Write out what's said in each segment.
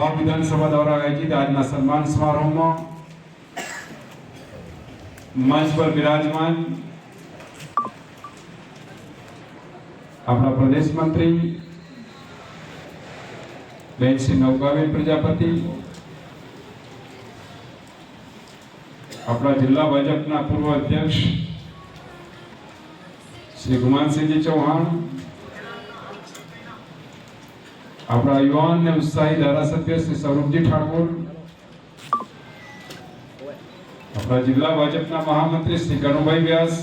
વાવ વિધાનસભા દ્વારા આયોજિત આજના સન્માન સમારોહમાં મંચ પર બિરાજમાન આપણા પ્રદેશ મંત્રી બેન શ્રી નૌકાબેન પ્રજાપતિ આપણા જિલ્લા ભાજપના પૂર્વ અધ્યક્ષ શ્રી ગુમાનસિંહજી ચૌહાણ આપણા યુવાન ને ઉત્સાહી ધારાસભ્ય શ્રી સ્વરૂપજી ઠાકોર, આપણા જિલ્લા ભાજપના મહામંત્રી શ્રી કનુભાઈ વ્યાસ,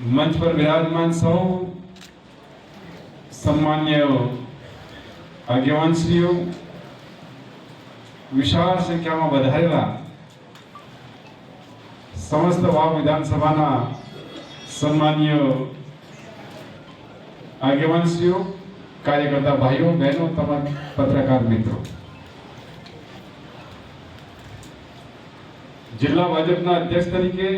મંચ પર વિરાજમાન સૌ સન્માન્ય આગેવાનશ્રીઓ, વિશાળ સંખ્યામાં વધારેલા સમસ્ત વાવ વિધાનસભાના સન્માન્ય આગેવાનશ્રીઓ કાર્યકર્તા ભાઈઓ, બહેનો, તમામ પત્રકાર મિત્રો. જિલ્લા ભાજપના અધ્યક્ષ તરીકે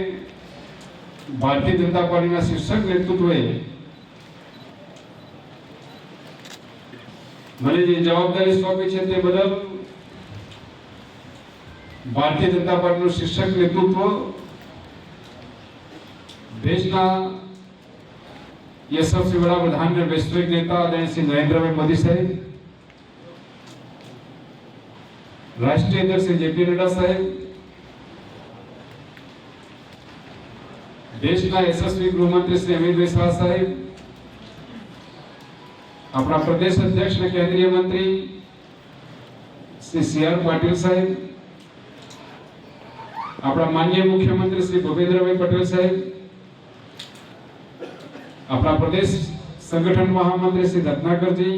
ભારતીય જનતા પાર્ટીના શીર્ષક નેતૃત્વએ મને જે જવાબદારી સોંપી છે તે બદલ ભારતીય જનતા પાર્ટીનું શીર્ષક નેતૃત્વ દેશના યશસ્વી વડાપ્રધાન અને વૈશ્વિક નેતા આદરણીય શ્રી નરેન્દ્રભાઈ મોદી સાહેબ રાષ્ટ્રીય અધ્યક્ષ શ્રી જેપી નડ્ડા સાહેબ દેશના યશસ્વી ગૃહમંત્રી શ્રી અમિતભાઈ શાહ સાહેબ આપણા પ્રદેશ અધ્યક્ષ અને કેન્દ્રીય મંત્રી શ્રી સી આર પાટીલ સાહેબ આપણા માનનીય મુખ્યમંત્રી શ્રી ભૂપેન્દ્રભાઈ પટેલ સાહેબ આપણા પ્રદેશ સંગઠન મહામંત્રી શ્રી રત્નાકરજી,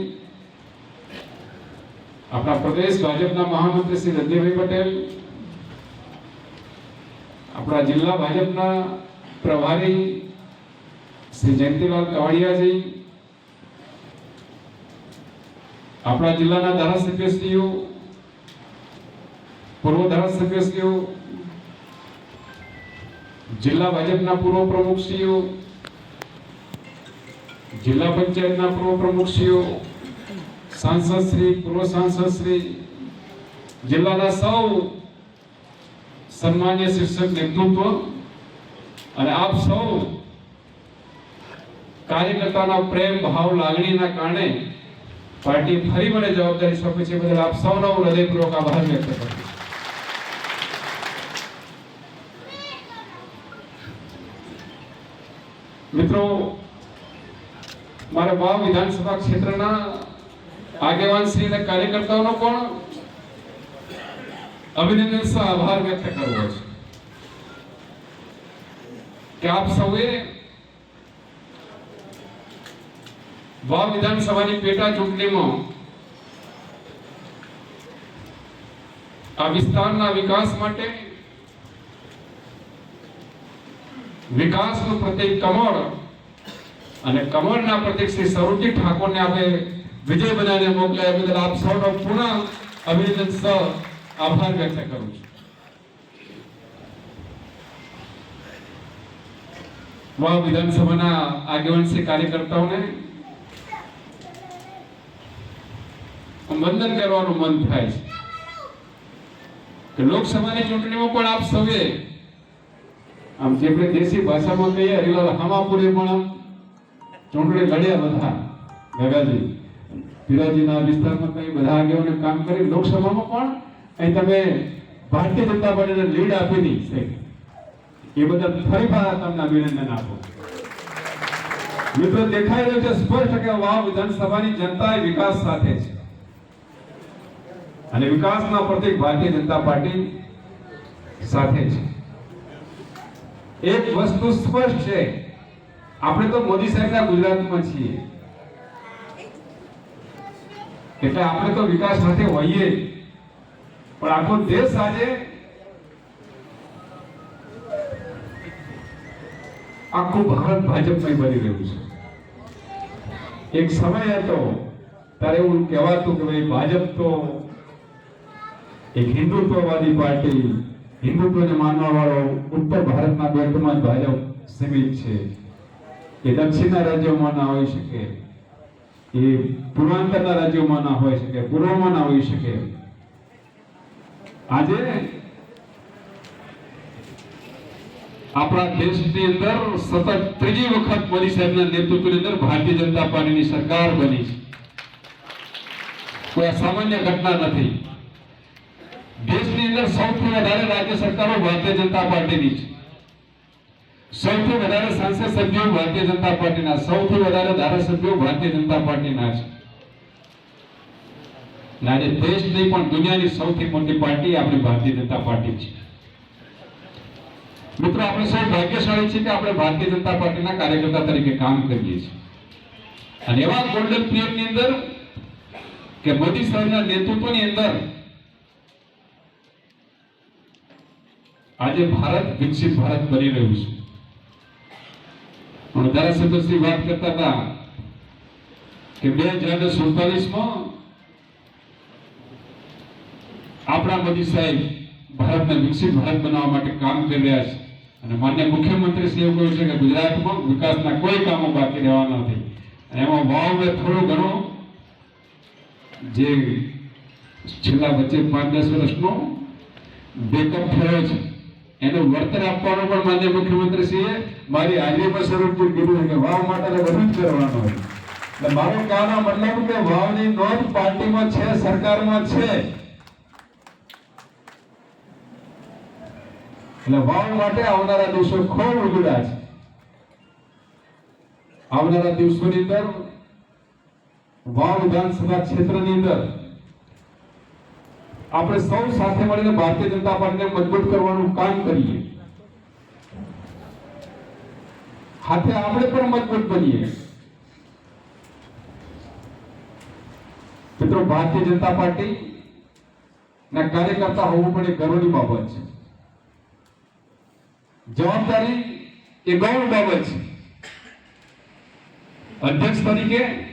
આપણા પ્રદેશ ભાજપના મહામંત્રી શ્રી રજનીભાઈ પટેલ, આપણા જિલ્લા ભાજપના પ્રભારી શ્રી જયંતિલાલ કવાડિયાજી, આપણા જિલ્લાના ધારાસભ્યશ્રીઓ, પૂર્વ ધારાસભ્યશ્રીઓ, જિલ્લા ભાજપના પૂર્વ પ્રમુખશ્રીઓ જિલ્લા પંચાયતના પૂર્વ પ્રમુખશ્રીઓ, સાંસદ શ્રી, પૂર્વ સાંસદશ્રી જિલ્લાના સૌ સન્માન્ય શિક્ષક નેતૃત્વ અને આપ સૌ કાર્યકર્તાના પ્રેમ, ભાવ, લાગણીના કારણે પાર્ટી ફરી મને જવાબદારી સોંપી છે બદલ આપ સૌનો હું હૃદયપૂર્વક આભાર વ્યક્ત કરું મિત્રો મારા વાવ વિધાનસભા ક્ષેત્રના આગેવાન શ્રી અને કાર્યકર્તાઓનો પણ અભિનંદન સહ આભાર વ્યક્ત કરવો છે. કે આપ સૌએ વાવ વિધાનસભાની પેટા ચૂંટણીમાં આ વિસ્તારના વિકાસ માટે વિકાસનું પ્રતિક કમળ અને કમળના પ્રતિક શ્રી સરોજી ઠાકોરને આપણે વિજય બનાવીને મોકલ્યા બદલ આપ સૌનો પુનઃ અભિનંદન સહ આભાર વ્યક્ત કરું છું. વાવ વિધાનસભાના આગેવાન શ્રી કાર્યકર્તાઓને વંદન કરવાનું મન થાય છે. લોકસભાની ચૂંટણીમાં પણ આપ સૌએ, આમ જે દેશી ભાષામાં કહીએ, હરિલાલ હામાપુરે પણ આમ ચૂંટણી લડ્યા બધા. ગગાજી, પીરાજીના વિસ્તારમાં કઈ બધા આગેવાને કામ કરી, લોકસભામાં પણ અહીં તમે ભારતીય જનતા પાર્ટીને લીડ આપી દી એ બદલ ફરી પાછા તમને અભિનંદન આપો. મિત્રો, દેખાઈ રહ્યું છે સ્પષ્ટ કે વાવ વિધાનસભાની જનતા એ વિકાસ સાથે છે. અને વિકાસના પ્રતિક ભારતીય જનતા પાર્ટી સાથે છે. એક વસ્તુ સ્પષ્ટ છે. આપણે તો મોદી સાહેબના ગુજરાતમાં છીએ. એટલે આપણે તો વિકાસ સાથે હોઈએ. પણ આખો દેશ આજે આખું ભારત ભાજપમય બની રહ્યું છે. એક સમય હતો, ત્યારે એવું કહેવાતું કે ભાઈ ભાજપ તો એક હિન્દુત્વવાદી પાર્ટી, હિન્દુત્વને માનવા વાળો ઉત્તર ભારતના બેલ્ટમાં જ ભાજપ સીમિત છે. એ દક્ષિણના રાજ્યોમાં ના હોઈ શકે. એ પૂર્વાંતરના રાજ્યોમાં ના હોઈ શકે, પૂર્વમાં ના હોઈ શકે. આજે આપણા દેશની અંદર સતત ત્રીજી વખત મોદી સાહેબના નેતૃત્વની અંદર ભારતીય જનતા પાર્ટીની સરકાર બની છે. કોઈ સામાન્ય ઘટના નથી. દેશની અંદર સૌથી વધારે રાજ્ય સરકારો ભારતીય જનતા પાર્ટીની છે. સૌથી વધારે સાંસદ સભ્યો ભારતીય જનતા પાર્ટીના, સૌથી વધારે ધારાસભ્યો ભારતીય જનતા પાર્ટીના છે. આજે દેશ નહીં, પણ દુનિયાની સૌથી મોટી પાર્ટી આપણી ભારતીય જનતા પાર્ટી છે. મિત્રો, આપણે સૌ ભાગ્યશાળી છીએ કે આપણે ભારતીય જનતા પાર્ટીના કાર્યકર્તા તરીકે કામ કરીએ છીએ. અને એવા ગોલ્ડન પીરિયડની અંદર કે મોદી સાહેબના નેતૃત્વની અંદર આજે ભારત વિકસિત ભારત બની રહ્યું છે. પણ ધારાસભ્યશ્રી વાત કરતા હતા કે બે હજાર સુડતાલીસમાં આપણા મોદી સાહેબ ભારતને વિકસિત ભારત બનાવવા માટે કામ કરી રહ્યા છે. અને માન્ય મુખ્યમંત્રી શ્રી કહ્યું છે કે ગુજરાતમાં વિકાસના કોઈ કામો બાકી રહેવાના નથી. અને એમાં ભાવે થોડું ઘણું જે છેલ્લા વચ્ચે પાંચ દસ વર્ષનો બેકઅપ થયો છે. એનું વળતર આપવાનું પણ માન્ય મુખ્યમંત્રી શ્રીએ મારી હાજરીમાં સ્વરૂપથી કીધું કે વાવ માટે બધું જ કરવાનું એટલે મારો કહેવાનો મતલબ કે વાવની નોંધ પાર્ટીમાં છે, સરકારમાં છે? એટલે વાવ માટે આવનારા દિવસો ખૂબ ઉજળા છે. આવનારા દિવસોની અંદર વાવ વિધાનસભા ક્ષેત્રની અંદર આપણે સૌ સાથે મળીને ભારતીય જનતા પાર્ટીને મજબૂત કરવાનું કામ કરીએ. હાથે આપણે પણ મજબૂત બનીએ. મિત્રો, ભારતીય જનતા પાર્ટી ના કાર્યકર્તા હોવું પણ એ ગર્વની બાબત છે. જવાબદારી એ ગૌરવ બાબત છે. અધ્યક્ષ તરીકે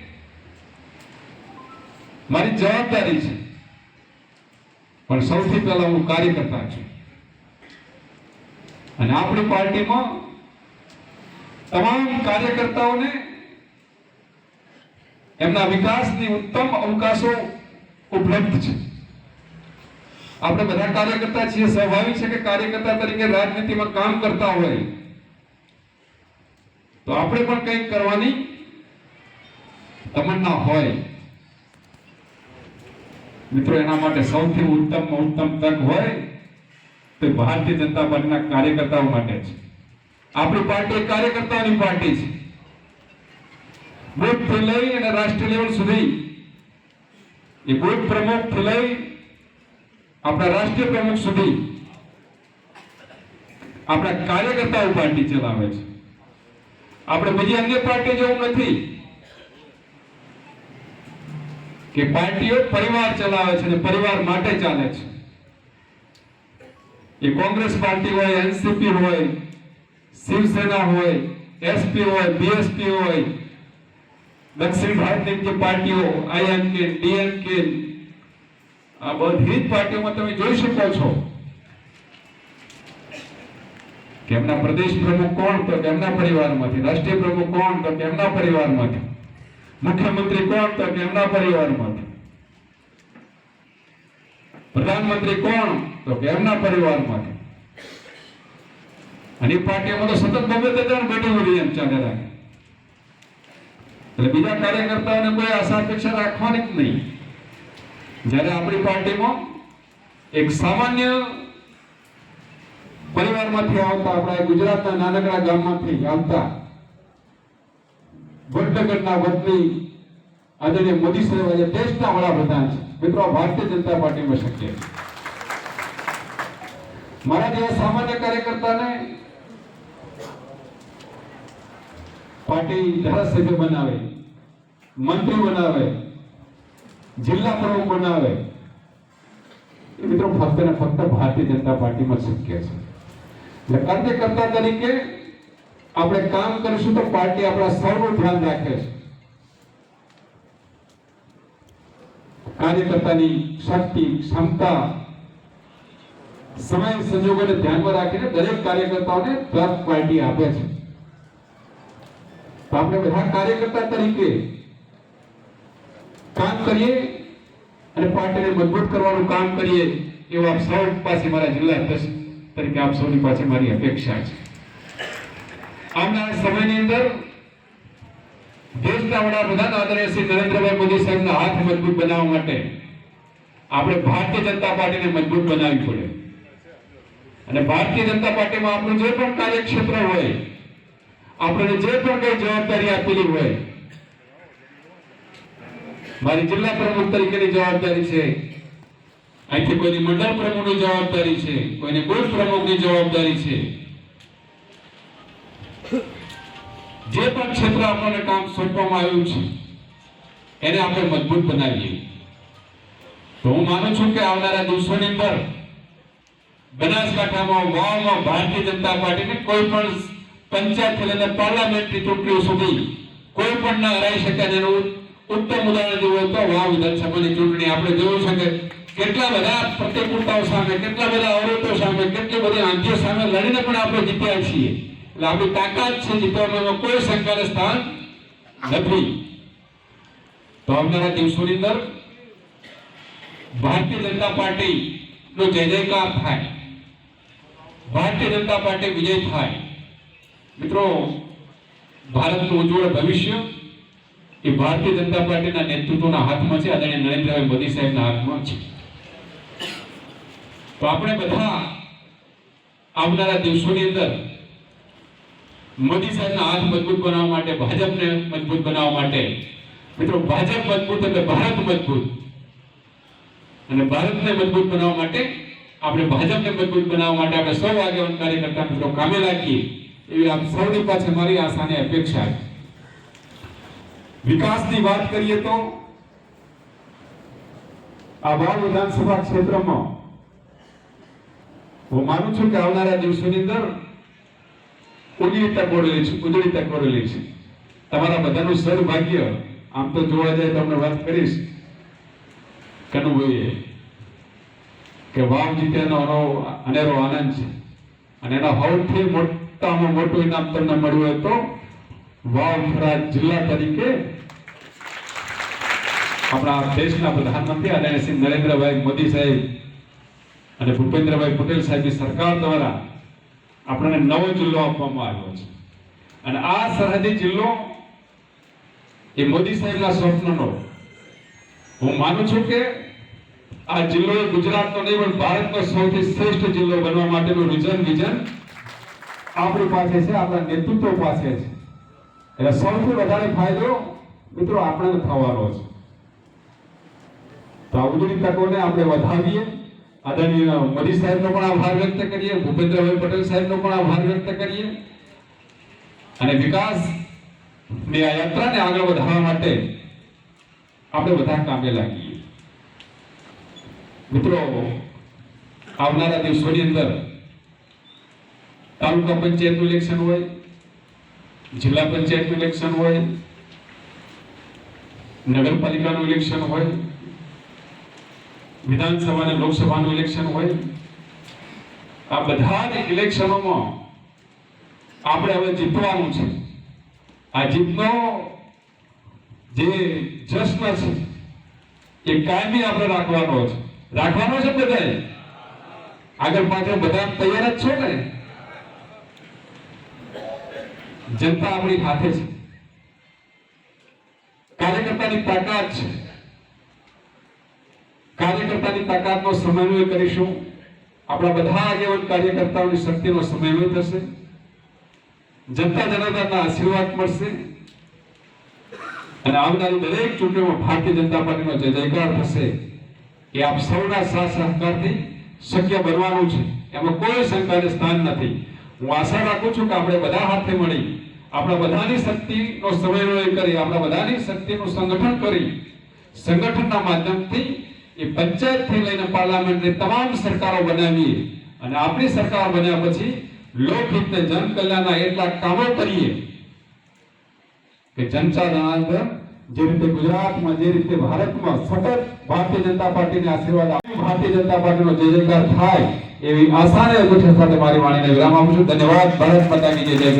મારી જવાબદારી છે. પણ સૌથી પહેલા હું કાર્યકર્તા છું. અને આપણી પાર્ટીમાં તમામ કાર્યકર્તાઓને એમના વિકાસની ઉત્તમ અવકાશો ઉપલબ્ધ છે. આપણે બધા કાર્યકર્તા છીએ, સ્વાભાવિક છે કે કાર્યકર્તા તરીકે રાજનીતિમાં કામ કરતા હોય. તો આપણે પણ કંઈક કરવાની તમન્ના હોય. મિત્રો, એના માટે સૌથી ઉત્તમ ઉત્તમ તક હોય તે ભારતીય જનતા પાર્ટીના કાર્યકર્તાઓ માટે છે આપણી પાર્ટી કાર્યકર્તાઓની પાર્ટી છે. બુથથી લઈ અને રાષ્ટ્રીય લેવલ સુધી. એ બુથ પ્રમુખથી લઈ આપણા રાષ્ટ્રીય પ્રમુખ સુધી આપણા કાર્યકર્તાઓ પાર્ટી ચલાવે છે. આપણે બીજી અન્ય પાર્ટી જેવું નથી. કે પાર્ટીઓ પરિવાર ચલાવે છે અને પરિવાર માટે ચાલે છે. એ કોંગ્રેસ પાર્ટી હોય એનસીપી હોય શિવસેના હોય, એસપી હોય, બીએસપી હોય, દક્ષિણ ભારતની જે પાર્ટીઓ, આઈએમકે, ડીએમકે, આ બધી જ પાર્ટીઓમાં તમે જોઈ શકો છો. કે પ્રદેશ પ્રમુખ કોણ તો કે એમના પરિવારમાંથી, રાષ્ટ્રીય પ્રમુખ કોણ તો કે એમના પરિવારમાંથી, મુખ્યમંત્રી કોણ તો કે એમના પરિવારમાંથી, પ્રધાનમંત્રી કોણ તો કે એમના પરિવારમાંથી. અને એ પાર્ટીઓમાં તો સતત બબે ત્રણ બેઠી હોય એમ ચાલે એટલે બીજા કાર્યકર્તાઓને કોઈ આશા અપેક્ષા રાખવાની જ નહીં. જ્યારે આપણી પાર્ટીમાં એક સામાન્ય પરિવારમાંથી આવતા આપણા ગુજરાતના નાનકડા ગામમાંથી આવતા વડનગરના વતની આદરણીય મોદી સાહેબ આજે દેશના વડાપ્રધાન છે. મિત્રો ભારતીય જનતા પાર્ટીમાં શક્ય છે. મારા જેવા સામાન્ય કાર્યકર્તાને પાર્ટી ધારાસભ્ય બનાવે, મંત્રી બનાવે, જિલ્લા પ્રમુખ બનાવે. એ મિત્રો ફક્ત ને ફક્ત ભારતીય જનતા પાર્ટીમાં શક્ય છે. એટલે કાર્યકર્તા તરીકે આપણે કામ કરીશું તો પાર્ટી આપણા સૌનું ધ્યાન રાખે છે. કાર્યકર્તાની શક્તિ, ક્ષમતા, સમય, સંજોગોને ધ્યાનમાં રાખીને દરેક કાર્યકર્તાઓને તક પાર્ટી આપે છે. તો આપણે બધા કાર્યકર્તા તરીકે કામ કરીએ અને પાર્ટીને મજબૂત કરવાનું કામ કરીએ એવું આપ સૌ પાસે મારા જિલ્લા અધ્યક્ષ તરીકે આપ સૌની પાસે મારી અપેક્ષા છે. આવનારા સમયની અંદર દેશના વડાપ્રધાન આદરણીય શ્રી નરેન્દ્રભાઈ મોદી સાહેબના હાથ મજબૂત બનાવવા માટે આપણે ભારતીય જનતા પાર્ટીને મજબૂત બનાવવી પડે. અને ભારતીય જનતા પાર્ટીમાં આપણું જે પણ કાર્યક્ષેત્ર હોય આપણને જે પણ કઈ જવાબદારી આપેલી હોય, મારી જિલ્લા પ્રમુખ તરીકેની જવાબદારી છે, અહીંથી કોઈની મંડળ પ્રમુખની જવાબદારી છે, કોઈની બુથ પ્રમુખની જવાબદારી છે. જે પણ ક્ષેત્ર આપણને કામ સોંપવામાં આવ્યું છે, એને આપણે મજબૂત બનાવીએ. તો હું માનું છું કે આવનારા દિવસોની અંદર બનાસકાંઠામાં વાવમાં ભારતીય જનતા પાર્ટીને કોઈ પણ પંચાયત લઈને પાર્લામેન્ટની ચૂંટણીઓ સુધી કોઈ પણ ના હરાઈ શકે એનું ઉત્તમ ઉદાહરણ વિધાનસભાની ચૂંટણી આપણે જોયું છે કેટલા બધા પ્રતિકૂળતાઓ સામે, કેટલા બધા અવરોધો સામે, કેટલી બધી આંધીઓ સામે લડીને પણ આપણે જીત્યા છીએ. એટલે આપણી તાકાત છે જીતવામાં કોઈ શંકાને સ્થાન નથી. તો આવનારા ભારતીય જનતા પાર્ટી નો જય જયકાર થાય. ભારતીય જનતા પાર્ટી વિજય થાય. મિત્રો, ભારતનું ઉજ્જવળ ભવિષ્ય એ ભારતીય જનતા પાર્ટીના નેતૃત્વના હાથમાં છે, આદરણીય નરેન્દ્રભાઈ મોદી સાહેબના હાથમાં છે. તો આપણે બધા આવનારા દિવસોની અંદર મોદી સાહેબના હાથ મજબૂત બનાવવા માટે, ભાજપને મજબૂત બનાવવા માટે, મિત્રો, ભાજપ મજબૂત એટલે ભારત મજબૂત. અને ભારતને મજબૂત બનાવવા માટે આપણે ભાજપને મજબૂત બનાવવા માટે આપણે સૌ આગેવાન કાર્યકર્તા મિત્રો કામે લાગીએ. એવી આપ સૌની પાસે મારી આશા અને અપેક્ષા વિકાસની વાત કરીએ તો આ વાવ વિધાનસભા ક્ષેત્રમાં હું માનું છું કે આવનારા દિવસોની અંદર ઉજળી તક રહેલી છે, ઉજળી તક રહેલી છે. તમારા બધાનું સદભાગ્ય આમ તો જોવા જાય તો તમને વાત કરીશ. કનુભાઈએ કે વાવ જીત્યાનો અનેરો આનંદ છે. અને એના સૌથી મોટામાં મોટું ઇનામ તમને મળ્યું હોય તો જિલ્લા તરીકે. આપણા દેશના પ્રધાનમંત્રી અને શ્રી નરેન્દ્રભાઈ મોદી સાહેબ અને ભૂપેન્દ્રભાઈ પટેલ સાહેબની સરકાર દ્વારા આપણને નવો જિલ્લો આપવામાં આવ્યો છે. અને આ સરહદી જિલ્લો એ મોદી સાહેબના સ્વપ્નનો. હું માનું છું કે આ જિલ્લો ગુજરાતનો નહીં, પણ ભારતનો સૌથી શ્રેષ્ઠ જિલ્લો બનવા માટેનું વિઝન વિઝન આપણી પાસે છે, આપણા નેતૃત્વ પાસે છે. એટલે સૌથી વધારે ફાયદો મિત્રો આપણને થવાનો છે. તો આ ઉજળી તકોને આપણે વધાવીએ. આદરણીય મોદી સાહેબનો પણ આભાર વ્યક્ત કરીએ, ભૂપેન્દ્રભાઈ પટેલ સાહેબનો પણ આભાર વ્યક્ત કરીએ. અને વિકાસની આ યાત્રાને આગળ વધારવા માટે આપણે બધા કામે લાગીએ. મિત્રો, આવનારા દિવસોની અંદર તાલુકા પંચાયતનું ઇલેક્શન હોય, જિલ્લા પંચાયતનું ઇલેક્શન હોય, નગરપાલિકાનું ઇલેક્શન હોય વિધાનસભા અને લોકસભાનું ઇલેક્શન હોય, આ બધા ઇલેક્શનોમાં આપણે હવે જીતવાનું છે. આ જીતનો જે જશ્ન છે, એ કાયમી આપણે રાખવાનો છે. રાખવાનો છે બધાએ? આગળ પાછળ બધા તૈયાર જ છો ને? જનતા આપણી સાથે છે. કાર્યકર્તાની તાકાત છે. કાર્યકર્તાની તાકાતનો સમન્વય કરીશું. આપણા બધા આગેવાન કાર્યકર્તાઓની શક્તિનો સમન્વય થશે. જનતા જનાર્દનના આશીર્વાદ મળશે. અને આવનારી દરેક ચૂંટણીમાં ભારતીય જનતા પાર્ટીનો જય જયકાર થશે એ આપ સૌના સાથ સહકારથી શક્ય બનવાનું છે. એમાં કોઈ શંકાને સ્થાન નથી. હું આશા રાખું છું કે આપણે બધા હાથે મળી આપણા બધાની શક્તિનો સમન્વય કરી, આપણા બધાની શક્તિનું સંગઠન કરી, સંગઠનના માધ્યમથી એ પંચાયતથી લઈને પાર્લામેન્ટની તમામ સરકારો બનાવીએ અને આપણી સરકાર બન્યા પછી લોકહિતને જનકલ્યાણના એટલા કામો કરીએ કે જનસાધારણ જે રીતે ગુજરાતમાં, જે રીતે ભારતમાં સતત ભારતીય જનતા પાર્ટીને આશીર્વાદ ભારતીય જનતા પાર્ટીનો જે જયકાર થાય એવી આશાને સાથે મારી વાણીને વિરામ આપું છું. ધન્યવાદ. ભારત માતા જય જય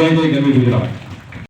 જય જય ગમી ગુજરાત